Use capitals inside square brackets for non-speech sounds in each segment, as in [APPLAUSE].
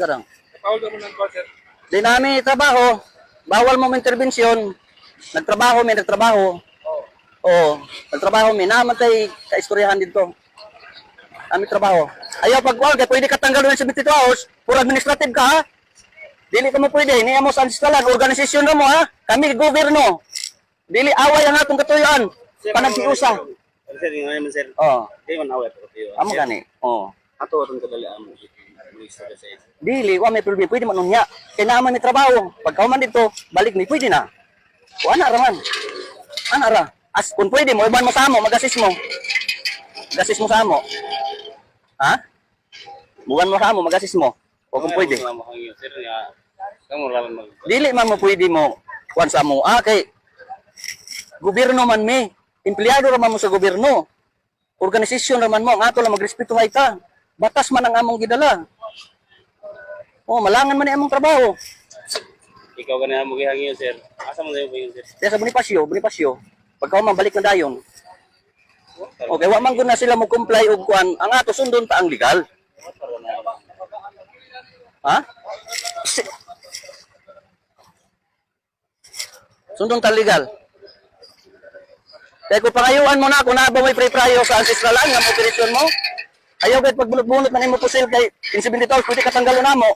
Garang. Paul naman ng call, sir. Di namin trabaho. Bawal mo intervensyon. Nagtrabaho, may nagtrabaho. Oo. Nagtrabaho, may namatay kaistoryahan dito. Kami trabaho. Ayaw pag wal, kaya pwede ka tanggal ng 72 hours, puro administrative ka ha. Dili ka mo pwede, hindi mo sa ancestralan, organisasyon na mo ha. Kami gobyerno. Dili away ang atong katuyuan. Panagsiusa. Sir, ngayon, sir. Oo. Kayo. Amo gani. Oo. Ato atong kadalian mo. Dili, wa may problema. Pwede man unya. Kaya may trabaho. Pag man dito, balik ni, pwede na. O ana raman. Ana ra. As, kung pwede mo, iban mo sa amo, mag-assist mo. Mag-assist mo sa amo. Ha? Buwan mo sa amo, mag-assist mo. O kung pwede. Dili man mo pwede mo kuan sa amo. Ah, kay gobyerno man mi. Empleyado raman mo sa gobyerno. Organisasyon raman mo. Ang ato lang magrespetuhay ka. Batas man ang among gidala. Oh, malangan man ni among trabaho. Ikaw ka na mo gihangyo, sir. Asa mo sa'yo ba yun, sir? Sa Bonifacio, Bonifacio, pagka man balik na dayon. Okay, wa man gud na sila mo comply og kuan, ang ato sundon ta ang legal. Ha? Sundon ta legal. Kaya kung pangayuan mo na, kung na ba may pre-prayo sa ancestralan nga mo operasyon mo, ayaw kahit pagbulot-bulot man imo pusil kay 70 taon, pwede katanggalon na mo.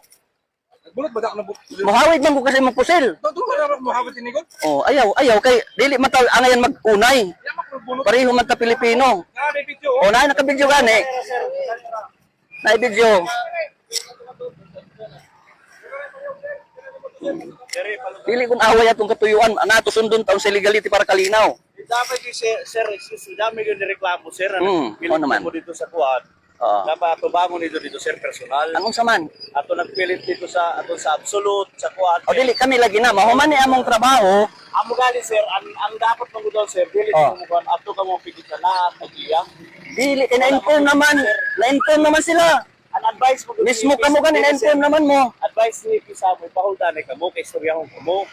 Bulot ba dak na bulot? Muhawid man ko kasi mo pusil. Ito, ito, wala mo hawit tinigot. Oh, ayaw, ayaw kay dili man ta angayan makulbulot. Pareho man ta Pilipino. Nga, may video, O, na nakabidyo gani. Na-video. Dili kung away atong katuyuan, anato sundon taon sa legality para kalinaw. Dapat yung sir, sir, dami yung nireklamo, sir. Hmm, Pilit ano naman? mo dito sa kuwan. Oo. Dapat ato bangon dito sir, personal. Anong saman? Ato nagpilit dito sa ato sa absolute, sa kuwan. O dili kami lagi na, mahuman ni among trabaho. Amo gali, sir, ang, ang dapat mo doon, sir, pilit Oh. mo kuwan, ato ka mo pigit na lahat, nag-iya. Dili, ina-inform naman. Na-inform naman sila. Ang advice mo doon, Mismo kamo gani, na-inform naman mo. advice ni Pisa mo, pahuldan ka mo, kay istoryahon ka mo.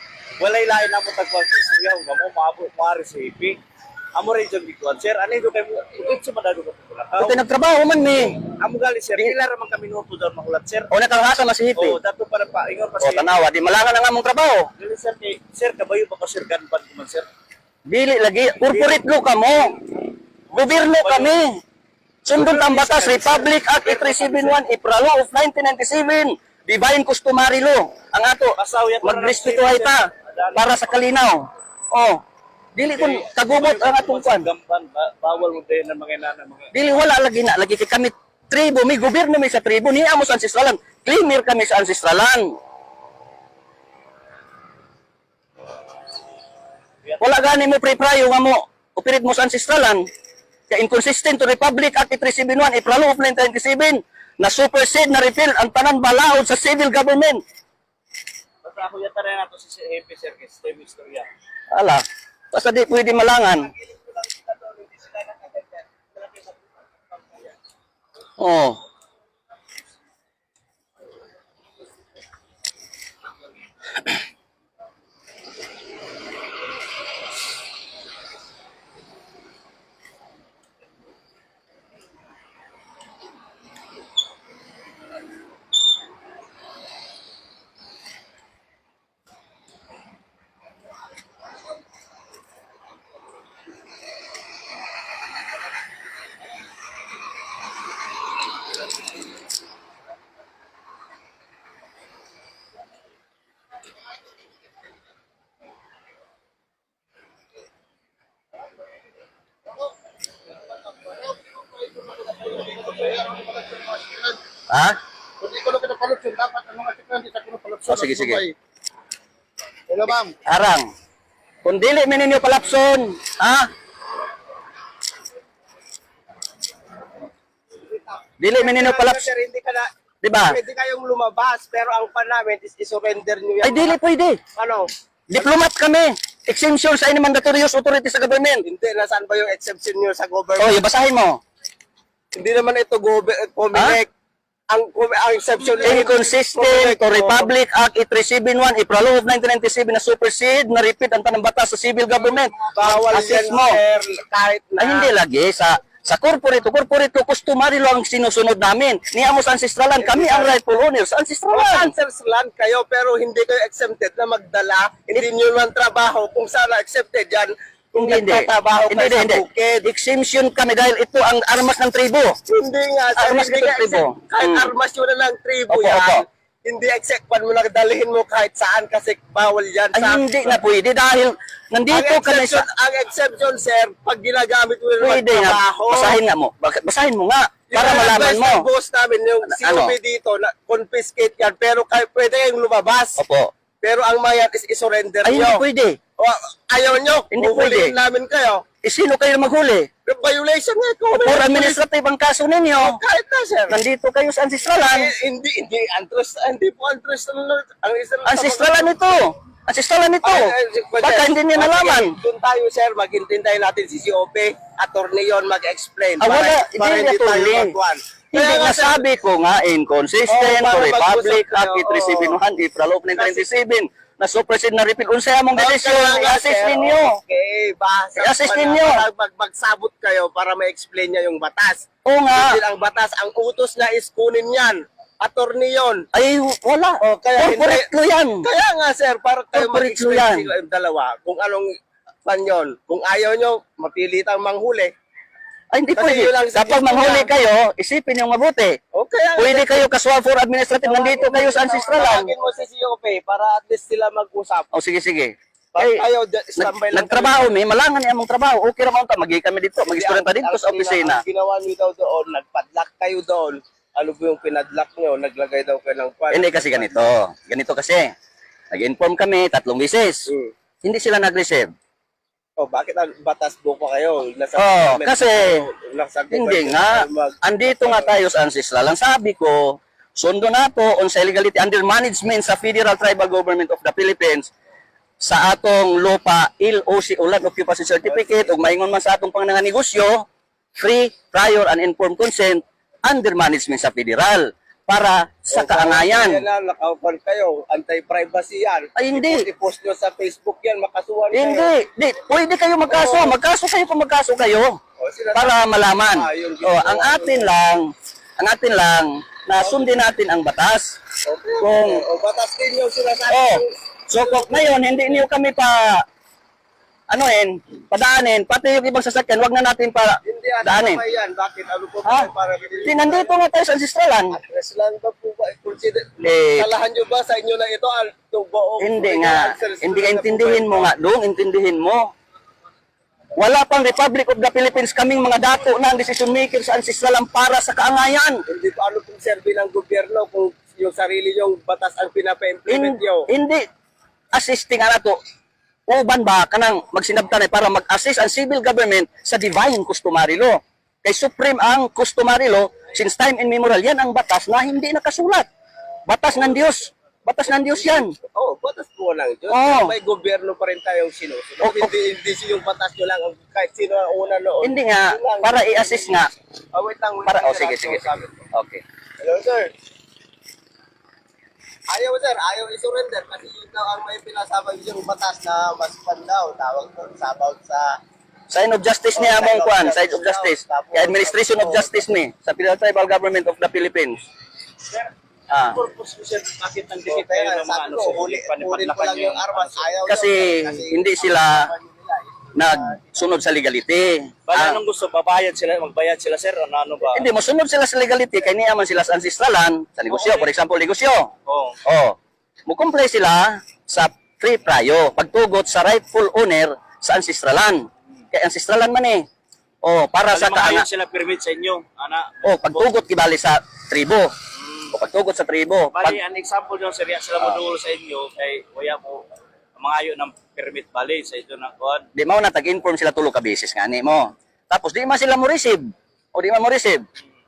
Walay lain na mo tagpag istoryahon ka mo, maabot mo hipi. Amo rin dyan bikuan, sir, ano yung kay ikot sa madado ka po Ito nagtrabaho man mi. Amo gali, sir, pila raman kami nuto doon makulat, sir. O nakahasa na si Hipi. Oo, dato para pa, ingon pa si... tanawa, di malangan ang among trabaho. Gali, sir, kay, sir, kabayo pa ko, sir, ganban ko man, sir. Dili lagi, corporate law ka mo. Gobyerno kami. Sundon ang batas, Republic Act 8371, April Law of 1997, Divine Customary Law. Ang ato, Pasaw yan, magrespeto ay ta para sa kalinaw. Oh, dili kun kagubot ang atong kwan. Gamban, ba- bawal mo din ng mga inana, mga... Dili wala lagi na, lagi kay kami tribo, may gobyerno may sa tribo, niya mo sa ancestralan. Claimer kami sa ancestralan. Wala gani mo pre-prayo nga mo, operate mo sa ancestralan. Kaya inconsistent to Republic Act 371, April of 1997, na supersede na repeal ang tanan balaod sa civil government. Basta ako yata rin nato si Happy, sir, Steve Istorya. Ala, basta di pwede malangan. Oh. Ha? Kung ikaw lang pinapalot yun, dapat ang mga siklan, di sa pinapalot Oh, sige, sige. Hello, ma'am. Arang. Kung dili man ninyo palapson, ha? Dili man ninyo palapson, hindi ka na, di ba? pwede kayong lumabas, pero ang pan namin is isurrender nyo yan. Ay dili pwede. Ano? Diplomat kami. Exemption sa any mandatorious authority sa government. Hindi, nasaan ba yung exception nyo sa Oh, government? yung basahin mo. Hindi naman ito government. Ang, ang exception Inconsistent to Republic Act 8371, April of 1997 na supersede na repeat ang tanang batas sa civil government. Bawal yan, mo. kahit na. Ay hindi lagi sa Sa corporate, corporate law, customary law ang sinusunod namin. Niya mo sa ancestralan, kami ang rightful owners ancestralan. land kayo pero hindi kayo exempted na magdala. Hindi nyo man trabaho kung saan accepted yan. Kung Hindi, nagtatrabaho Hindi, hindi, sa hindi. bukid. Exemption kami dahil ito ang armas ng tribo. Hindi nga, sir. Armas ka tribo. Kahit Mm. armas yun na lang tribo Opo, yan. opo. Hindi exact pan mo nagdalhin mo kahit saan kasi bawal yan. Ay, sa- hindi na pwede dahil nandito ang kami sa... ang exception, sir, pag ginagamit mo yung Pwede magtrabaho. Basahin nga mo. Basahin mo nga. Para Yung malaman mo. ng boss namin, yung Ano? COP dito, na confiscate yan, pero kayo, pwede kayong lumabas. Opo. Pero ang mayan is isurrender Ay, hindi nyo. pwede. O, ayaw nyo, Hindi huhulihin pwede. namin kayo. Eh, sino kayo maghuli? Violation nga ito. For administrative ang kaso ninyo. Kahit na, sir. Nandito kayo sa ancestralan. Eh, hindi, hindi, interest, hindi po interest ang. Ancestralan ito. Ancestralan ito. Ay, ay, si- Baka hindi niya nalaman. Doon tayo, sir, maghintintay natin si COP, attorney yon mag-explain. Ah, wala. para, Hindi niya magwan. Hindi nga sabi ko nga inconsistent para Republic Act kayo, 371 April of 1997 na suppression na repeal. Unsay among desisyon, i-assist ninyo. Okay, basa. I-assist na, ninyo. para Mag, magsabot kayo para ma-explain niya yung batas. Oo nga. Hindi ang batas, ang utos niya is kunin yan. Attorney yon. Ay, wala. Oh, kaya Corporate hindi- law yan. Kaya nga, sir, para kayo Corporate mag-explain yan. sila yung dalawa kung anong pan yun. Kung ayaw nyo, mapilitang manghuli. Ay, hindi Kasi pwede. yun lang sa Kapag manghuli kayo, isipin yung mabuti. O kaya Pwede kayo kaswal for administrative. Nandito kayo sa ancestralan. Tawagin mo si COP para at least sila mag-usap. O sige, sige. Pag Ay, ayaw, d- nag, standby lang nagtrabaho mi, malangan niya among trabaho. Okay ra man ta, magi kami dito, mag-istorya ta dito sa opisina. Ang ginawa niyo daw doon, nagpadlock kayo doon. Ano po yung pinadlock niyo? Naglagay daw kayo ng kwan. Hindi kasi ganito. Ganito kasi. Nag-inform kami tatlong beses. Hmm. Hindi sila nag-receive. Oh, bakit ang batas buko kayo? Nasa Oh, government kasi nasa Hindi nga. mag- Andito nga tayo sa ancestral. Ang sabi ko, sundo na to on sa illegality under management sa Federal Tribal Government of the Philippines sa atong lupa LOC o Land Occupancy Certificate ug maingon man sa atong pangnanga negosyo free prior and informed consent under management sa federal para sa Oh, Yan kaangayan. na, nakaupan kayo. Anti-privacy yan. Ay, hindi. I-post nyo sa Facebook yan, makasuhan kayo. Hindi, di, pwede kayo magkaso. Magkaso kayo kung magkaso kayo. Oh, sila- para malaman. Ah, yun, Oh, ang atin lang, ang atin lang na sundin natin ang batas. Okay. Kung O, batas din yung sinasabi. oh, ng- so kung ngayon hindi niyo kami pa ano eh, padaanin, pati yung ibang sasakyan, wag na natin pa Hindi yan. daanin. Ano ba yan? Bakit? Ano po Ha? ba para binili? Di nandito nga tayo sa ancestralan. Address lang ba po ba? Consider, Eh, Kalahan nyo ba sa inyo na ito? Al, itong buong Hindi nga, hindi na ka intindihin ba mo nga, dong intindihin mo. Wala pang Republic of the Philippines kaming mga dato na ang decision maker sa ancestralan para sa kaangayan. Hindi pa ano pong serve ng gobyerno kung yung sarili yung batas ang pinapa-implement In, nyo. hindi assisting ana to uban ba kanang magsinabtan para mag-assist ang civil government sa divine customary law kay supreme ang customary law since time immemorial yan ang batas na hindi nakasulat batas ng Diyos batas ng Diyos yan Oo, oh, batas po lang Diyos. Oo. May gobyerno pa rin tayong sinusunod. Oh, oh. Hindi, hindi yung batas nyo lang. Kahit sino ang una noon. hindi nga para i-assist nga Oh, wait lang. Wait para lang, oh sige sige ko. okay Hello, sir. Ayaw, sir. Ayaw i-surrender kasi yun daw ang may pinasabag yung batas na mas pandaw. Tawag ko sa about sa sign of justice ni among kwan side of justice kay administration of justice ni sa Tribal Government of the Philippines Sir, ah purpose mo sir, bakit kaya kayo ng mga ano ko, sir, huli, huli ko panipadlakan lang yung armas. Ayaw Kasi hindi sila- ano. Nagsunod sa legality Bala Ah, anong gusto, babayad sila, magbayad sila sir, ano, ano ba? Hindi, mosunod sila sa legality kay niya man sila sa ancestralan, sa negosyo, for example, negosyo. Oo. Oh, mo-comply sila sa free prayo, pagtugot sa rightful owner sa ancestralan. Kay ancestralan man eh. Oh, para sa Bali, kaanga. mga sila permit sa inyo, ana. Oh, pagtugot kibali sa tribo. O pagtugot sa tribo. Bali, Pag, an example yung sir, sila mo dulo sa inyo, kay waya mo, mga ayo ng permit bali sa ito na kuhan. di mao na tag-inform sila tulo ka beses nga ni mo. Tapos di man sila mo receive. O di man mo receive.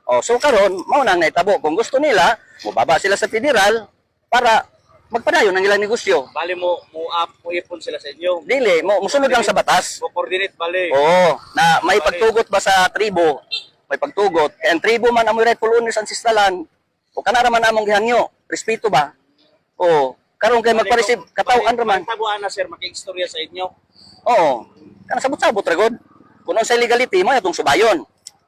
Oh, so karon mao nang naitabo kung gusto nila, mubaba sila sa federal para magpadayon ng ilang negosyo. Bali mo, mo up, mo ipon sila sa inyo. Dili, mo musunod lang sa batas. Mo coordinate bali. Oo, na may pagtugot ba sa tribo? May pagtugot. Ang tribo man ang rightful owners ancestalan. O kanara man among gihangyo. Respeto ba? O karon kay magpa-receive katawan ra man. Tabuan na sir, makikstorya sa inyo. Oo. Kana sabot-sabot ra gud. Kung sa legality mo atong subayon.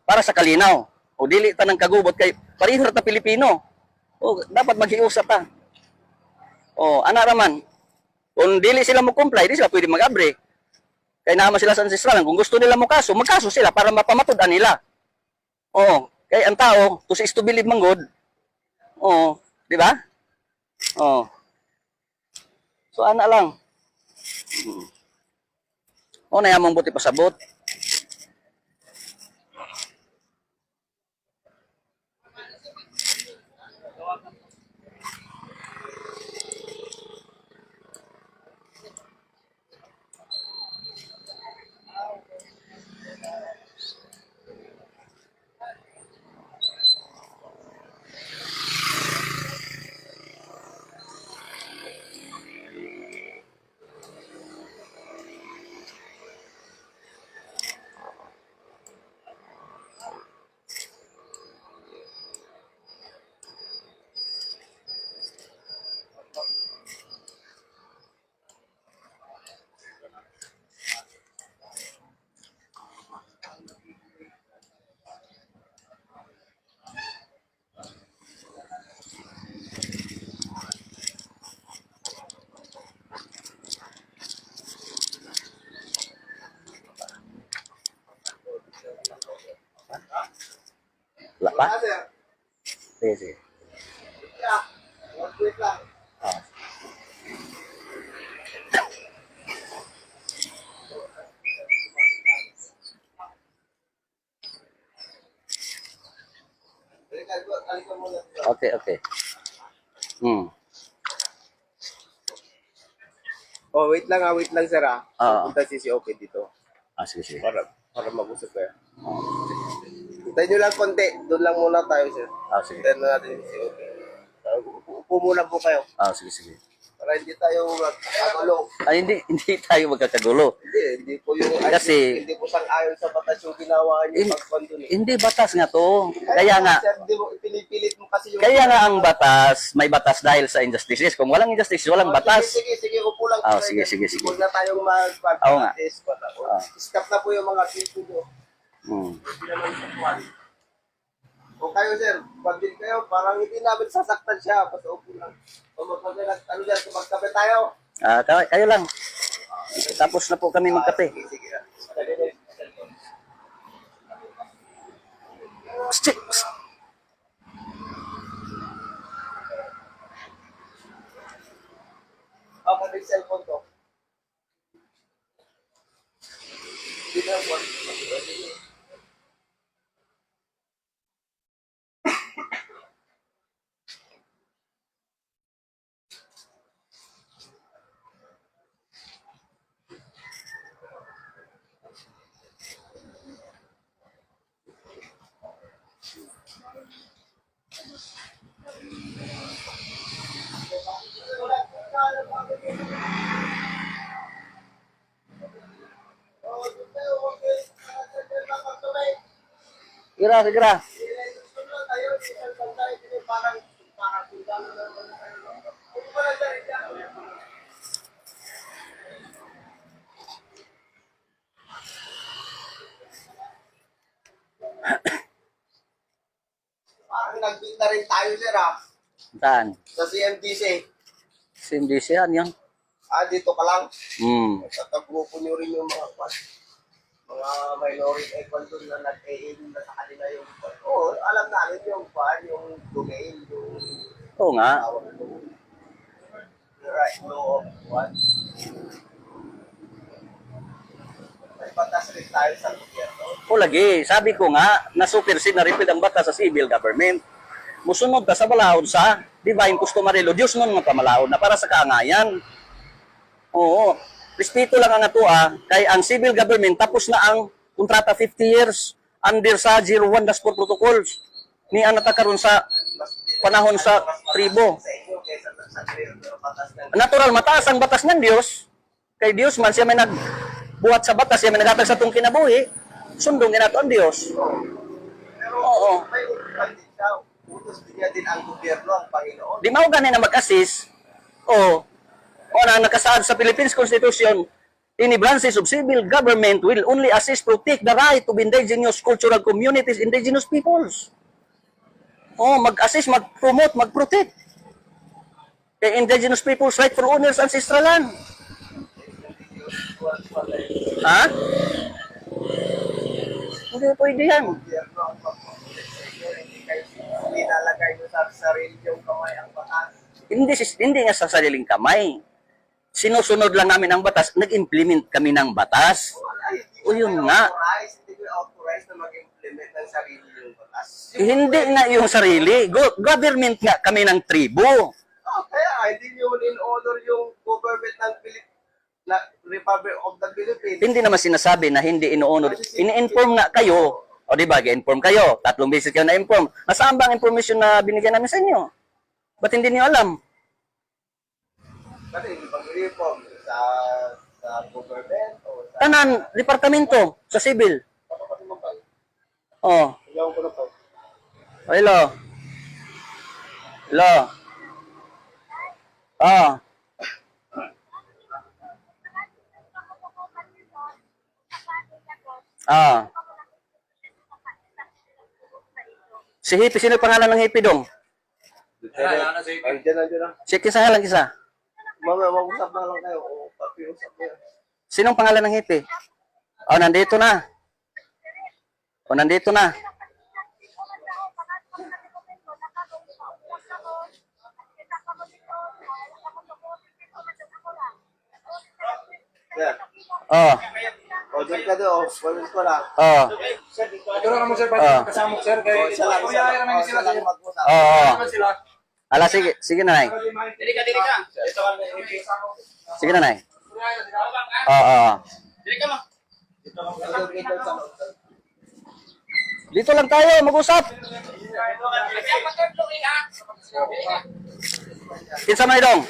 para sa kalinaw. O dili ta ng kagubot kay pareho ra ta Pilipino. O dapat maghiusap ta. O ana raman. Kung dili sila mo comply, di sila pwede mag-abre. Kaya naman sila sa ancestral. Kung gusto nila mo kaso, magkaso sila para mapamatudan nila. Oo. Kaya ang tao, to is to believe man God. Oo. Di ba? Oo. So, ana lang. Hmm. O, na yamang buti pasabot. Wala pa? Ah. Sige, sige. Ah. Okay, okay. Hmm. Oh, wait lang ah, wait lang sir ah. Oo. Punta si si Ope dito. Ah, sige, sige. Para, para mag-usap kayo. Hintayin nyo lang konti. Doon lang muna tayo sir. Ah, sige. Hintayin na natin si Ope. Upo muna po kayo. Ah, sige, sige. Para hindi tayo mag-agulo. Ay, hindi, [LAUGHS] hindi tayo magkakagulo. Hindi, hindi po yung... Kasi- Hindi po sang ayon sa batas yung ginawa niyo Hin- pag-condon eh. Hindi batas nga to. Kaya nga, Sir, hindi mo ipinipilit mo kasi yung... kaya nga ang batas, may batas dahil sa injustices. Kung walang injustice, walang Oh, batas. Sige, sige, sige. Upo lang. Ah, tayo. sige, sige, sige. Huwag na tayong mag Oo nga. Ah. Stop na po yung mga nyo. Hmm. O kayo, sir, pag din kayo, parang hindi namin sasaktan siya. Basta upo lang. O magpagkalat, ano dyan, magkape tayo. Ah, kayo, kayo lang. Tapos na po kami magkape. Sige, sige. Psst, psst. Ako may cellphone ko. Hindi na Gira, gira. Parang nag-meet na rin tayo, sir, ah. Saan? Sa CMDC. CMDC, yan yan. Ah, dito ka lang. Hmm. Tatagrupo nyo rin yung mga kwan. Mga minority eh, kwan doon na nag-aim na sa kanila yung. Oo, alam namin yung kwan, yung domain, yung Oo nga. The right law of kwan. May batas rin tayo sa gobyerno. O lagi, sabi ko nga, nasupersid na repeat ang batas sa civil government. Musunod ka sa balahod sa divine customary law. Diyos nun nga pamalaod na para sa kaangayan. Oo. Respeto lang ang ato ah, kay ang civil government tapos na ang kontrata 50 years under sa 01 Dashboard Protocols. Ni ang natakaroon sa panahon sa tribo. Natural, mataas ang batas ng Diyos. Kay Diyos man, siya may nagbuhat sa batas, siya may nagatag sa itong kinabuhi. Sundong ginato ang Diyos. Oo. Utos din niya ang gobyerno, ang Panginoon. Di mao gani na mag-assist. O, o na nakasaad sa Philippines Constitution, Any branches of civil government will only assist protect the right of indigenous cultural communities, indigenous peoples. Oh, mag-assist, mag-promote, mag-protect. The indigenous people's right for owners ancestral land. Ha? Hindi pwede yan. Hindi nilalagay sa sarili yung kamay ang batas. Hindi, hindi nga sa sariling kamay. Sinusunod lang namin ang batas, nag-implement kami ng batas. O, yun nga. hindi nga yung sarili. Go- government nga kami ng tribo. Oh, kaya hindi nyo in honor yung government ng Pilip na Republic of the Philippines. Hindi naman sinasabi na hindi ino-honor. Ini-inform nga kayo. O di ba, inform kayo. Tatlong beses kayo na-inform. Nasaan ba ang information na binigyan namin sa inyo? Ba't hindi niyo alam? Kasi hindi sa sa government o sa Tanan, departamento, sa civil. Oh. Iyaw ko na po. Hello. Hello. Ah. Ah. Si Hippie, sino yung pangalan ng Hippie dong? Andiyan, nandiyan na. Si kisa lang kisa. Mamaya, mag-usap na lang kayo. O, pakiusap na yan. Sinong pangalan ng Hippie? Oh, nandito na. Oh, nandito na. Yan. Oh. O, doon ka doon. Pwede ko lang. Oh. Ito na naman sir, Ah. kasama ko sir. O, Kaya kuya, lang. naman O, sila sir. Oh. oh. Naman sila. Ala, sige, sige na, Nay. Dili ka, dili ka. Sige na, Nay. Oo, oo. oo. Dili ka mo. Dito lang tayo, mag-usap. Kinsa man idong?